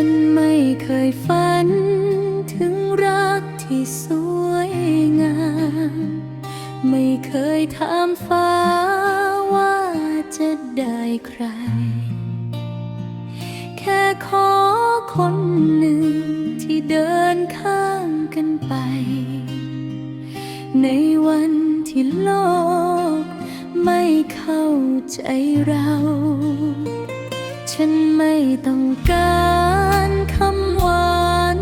ันไม่เคยฝัน ถึงรักที่สวยงาม ไม่เคยถามฟ้าว่าจะได้ใคร แค่ขอคนหนึ่งที่เดินข้างกันไป ในวันที่โลกไม่เข้าใจเรา ฉันไม่ต้องการคำหวาน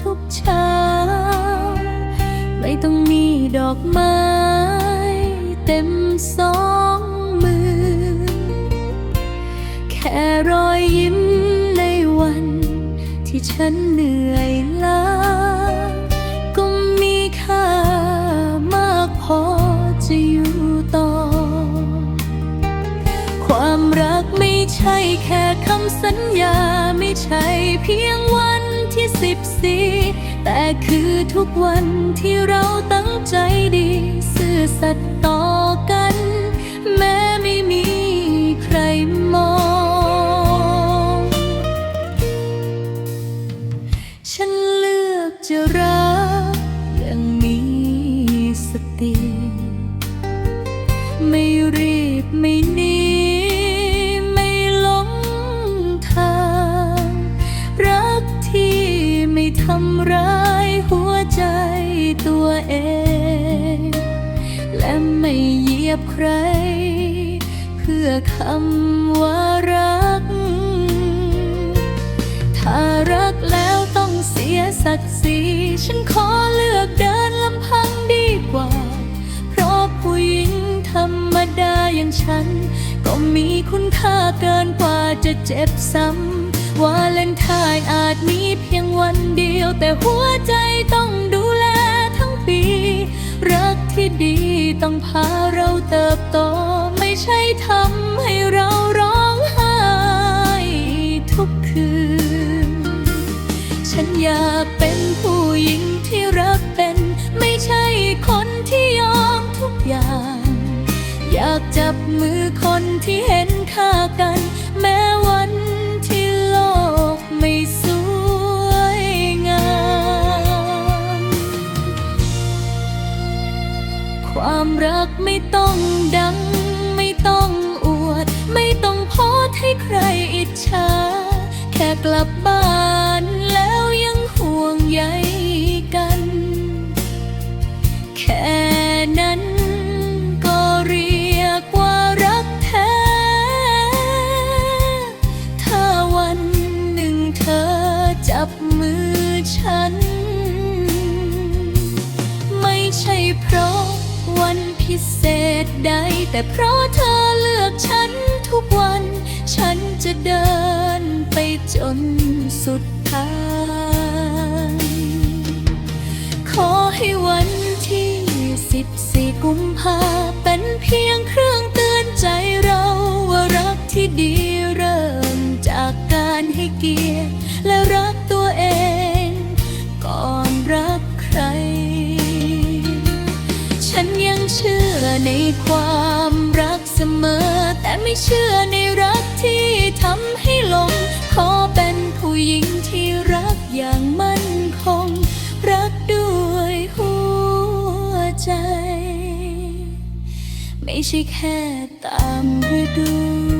ทุกเช้า ไม่ต้องมีดอกไม้เต็มสองมือ แค่รอยยิ้มในวัน ที่ฉันเหนื่อยล้าก็มีค่ามากพอจะอยู่ต่อ ใช่แค่คำสัญญาไม่ใช่เพียงวันที่สิบสี่แต่คือทุกวันที่เราตั้งใจดี ซื่อสัตย์ต่อกัน แม้ไม่มีใครมอง ฉันเลือกจะรักอย่างมีสติ ง และไม่เหยียบใคร เพื่อคำว่ารัก ถ้ารักแล้วต้องเสียศักดิ์ศรีฉันขอเลือกเดินลำพังดีกว่า เพราะผู้หญิงธรรมดาอย่างฉัน ก็มีคุณค่าเกินกว่าจะเจ็บซ้ำวาเลนไทน์อาจมีเพียงวันเดียวแต่หัวใจต้องดู ที่ดีต้องพาเราเติบโต ไม่ใช่ทำให้เราร้องไห้ทุกคืน ฉันอยากเป็นผู้หญิงที่รักเป็น ไม่ใช่คนที่ยอมทุกอย่าง อยากจับมือคนที่เห็น ความรักไม่ต้องดัง ไม่ต้องอวด ไม่ต้องโพสให้ใครอิจฉาแค่กลับบ้านแล้วยังห่วงใยกัน แค่ เศษใด แต่เพราะเธอเลือกฉันทุกวัน ฉันจะเดินไปจนสุดทางขอให้วันที่สิบสี่กุมภาเป็นเพียงเครื่อง ความรักเสมอ แต่ไม่เชื่อในรักที่ทำให้หลง ขอเป็นผู้หญิงที่รักอย่างมั่นคง รักด้วยหัวใจ ไม่ใช่แค่ตามฤดู